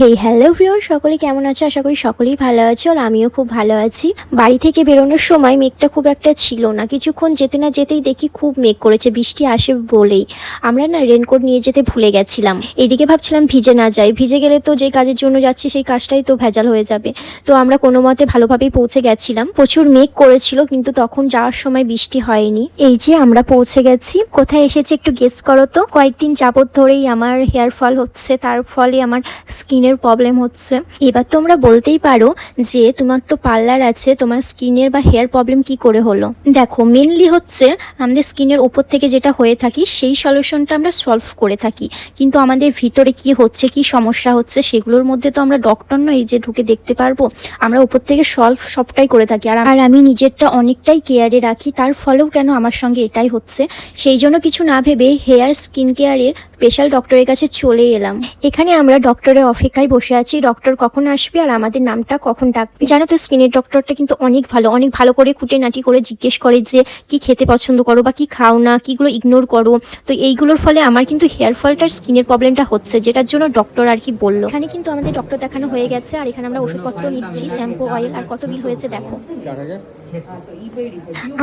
Hey hello প্রিয়ন সকলে কেমন আছো? আশা করি সকলেই ভালো আছো আর আমিও খুব ভালো আছি। বাড়ি থেকে বেরোনোর সময় মেঘটা খুব একটা ছিল না। কিছুক্ষণ যেতে না যেতেই দেখি খুব মেঘ করেছে, বৃষ্টি আসে বলেই। আমরা না রেনকোট নিয়ে যেতে ভুলে গেছিলাম। এইদিকে ভাবছিলাম ভিজে না যাই। ভিজে গেলে তো যে কাজের জন্য যাচ্ছি সেই কাজটাই তো ভেজাল হয়ে যাবে। তো আমরা কোনো মতে ভালোভাবেই পৌঁছে গেছিলাম। প্রচুর মেঘ করেছিল, কিন্তু তখন যাওয়ার সময় বৃষ্টি হয়নি। এই যে আমরা পৌঁছে গেছি। কোথায় এসেছি একটু গেস করো তো? কয়েকদিন যাবত ধরেই আমার হেয়ার ফল হচ্ছে। তার ফলে আমার স্কিনের প্রবলেম হচ্ছে। এবার তোমরা বলতেই পারো যে তোমার তো পার্লার আছে, তোমার স্কিনের বা হেয়ার প্রবলেম কি করে হলো? দেখো মেনলি হচ্ছে আমাদের স্কিনের ওপর থেকে যেটা হয়ে থাকি, সেই সলিউশনটা আমরা সলভ করে থাকি। কিন্তু আমাদের ভিতরে কি হচ্ছে, কি সমস্যা হচ্ছে, সেগুলোর মধ্যে তো আমরা ডক্টর নই যে ঢুকে দেখতে পারব। আমরা উপর থেকে সলভ সবটাই করে থাকি। আর আর আমি নিজেরটা অনেকটাই কেয়ারে রাখি, তার ফলেও কেন আমার সঙ্গে এটাই হচ্ছে? সেই জন্য কিছু না ভেবে হেয়ার স্কিন কেয়ারের স্পেশাল ডক্টরের কাছে চলে এলাম। এখানে আমরা ডক্টরের অপেক্ষায় বসে আছি। ডক্টর কখন আসবে আর আমাদের নামটা কখন ডাকবে? জানো তো স্কিনের ডক্টরটা কিন্তু অনেক ভালো অনেক ভালো করে খুঁটে নাটি করে জিজ্ঞেস করে যে, কি খেতে পছন্দ করো বা কি খাও না? কিগুলো ইগনোর করো? তো এইগুলোর ফলে আমার কিন্তু হেয়ার ফলটার স্কিনের প্রবলেমটা হচ্ছে, যেটার জন্য ডক্টর আর কি বলল। এখানে কিন্তু আমাদের ডক্টর দেখানো হয়ে গেছে আর এখানে আমরা ওষুধপত্র নিচ্ছি শ্যাম্পু অয়েল আর কত বিল হয়েছে দেখো।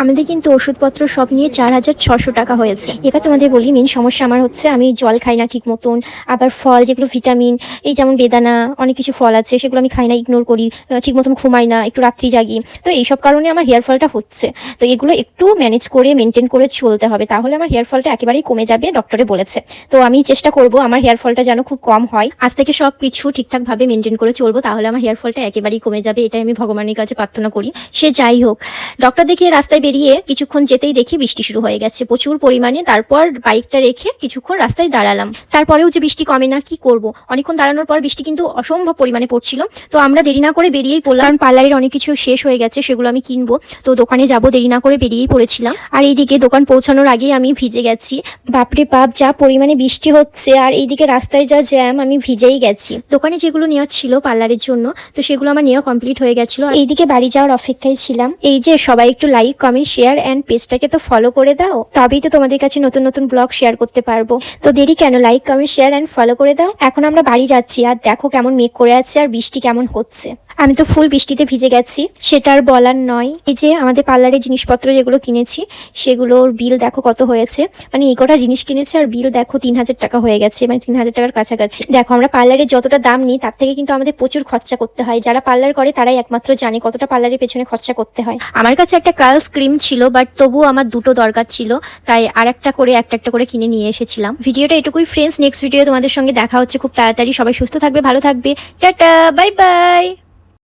আমাদের কিন্তু ওষুধপত্র সব নিয়ে চার হাজার ছশো টাকা হয়েছে। এবার তোমাদের বলি মেন সমস্যা আমার হচ্ছে, আমি জল খাই না ঠিক মতন। আবার ফল, যেগুলো ভিটামিন, এই যেমন বেদানা, অনেক কিছু ফল আছে, সেগুলো আমি খাই না ইগনোর করি ঠিক মতন ঘুমাই না, একটু রাত্রি জাগি। তো এইসব কারণে আমার হেয়ার ফলটা হচ্ছে। তো এগুলো একটু ম্যানেজ করে মেনটেন করে চলতে হবে, তাহলে আমার হেয়ার ফলটা একেবারেই কমে যাবে ডক্টরে বলেছে। তো আমি চেষ্টা করব আমার হেয়ার ফলটা যেন খুব কম হয়। আজ থেকে সব কিছু ঠিকঠাকভাবে মেনটেন করে চলবো, তাহলে আমার হেয়ার ফলটা একেবারেই কমে যাবে, এটাই আমি ভগবানের কাছে প্রার্থনা করি। সে যাই হোক ডক্টর দেখে রাস্তায় বেরিয়ে কিছুক্ষণ যেতেই দেখি বৃষ্টি শুরু হয়ে গেছে, প্রচুর পরিমাণে। তারপর বাইকটা রেখে কিছুক্ষণ রাস্তায় দাঁড়ালাম। তারপরেও যে বৃষ্টি কমে না, কি করব? অনেকক্ষণ দাঁড়ানোর পর বৃষ্টি কিন্তু অসম্ভব পরিমাণে পড়ছিল। তো আমরা দেরি না করে বেরিয়েই পড়লাম। কারণ পার্লারের অনেক কিছু শেষ হয়ে গেছে, সেগুলো আমি কিনবো। তো দোকানে যাব, দেরি না করে বেরিয়েই পড়েছিলাম। আর এইদিকে দোকান পৌঁছানোর আগেই আমি ভিজে গেছি। বাপরে বাপ, যা পরিমাণে বৃষ্টি হচ্ছে। আর এইদিকে রাস্তায় যা জ্যাম, আমি ভিজেই গেছি। দোকানে যেগুলো নেওয়ার ছিল পার্লারের জন্য, তো সেগুলো আমার নেওয়া কমপ্লিট হয়ে গেছিল। এইদিকে বাড়ি যাওয়ার অপেক্ষায় ছিলাম। এই যে সবাই একটু লাইক, কমেন্ট, শেয়ার, অ্যান্ড পেজটাকে তো ফলো করে দাও। তবেই তো তোমাদের কাছে নতুন নতুন ব্লগ শেয়ার করতে পারব। তো দেরি কেন? Like comment share and follow করে দাও। এখন আমরা বাড়ি যাচ্ছি, আর দেখো কেমন মেঘ করে আছে আর বৃষ্টি কেমন হচ্ছে। আমি তো ফুল বৃষ্টিতে ভিজে গেছি, সেটা আর বলার নয়। এই যে আমাদের পার্লারের জিনিসপত্র যেগুলো কিনেছি, সেগুলোর বিল দেখো কত হয়েছে। মানে এই কটা জিনিস কিনেছি আর বিল দেখো তিন হাজার টাকা হয়ে গেছে মানে তিন হাজার টাকার কাছাকাছি। দেখো, আমরা পার্লারের যতটা দাম নিই, তার থেকে কিন্তু আমাদের প্রচুর খরচা করতে হয়। যারা পার্লার করে, তারাই একমাত্র জানে কতটা পার্লারের পেছনে খরচা করতে হয়। আমার কাছে একটা কার্লস ক্রিম ছিল, বাট তবুও আমার দুটো দরকার ছিল, তাই আর একটা করে, একটা একটা করে কিনে নিয়ে এসেছিলাম। ভিডিওটা এটুকুই ফ্রেন্ডস নেক্সট ভিডিও তোমাদের সঙ্গে দেখা হচ্ছে খুব তাড়াতাড়ি। সবাই সুস্থ থাকবে, ভালো থাকবে। Tata bye bye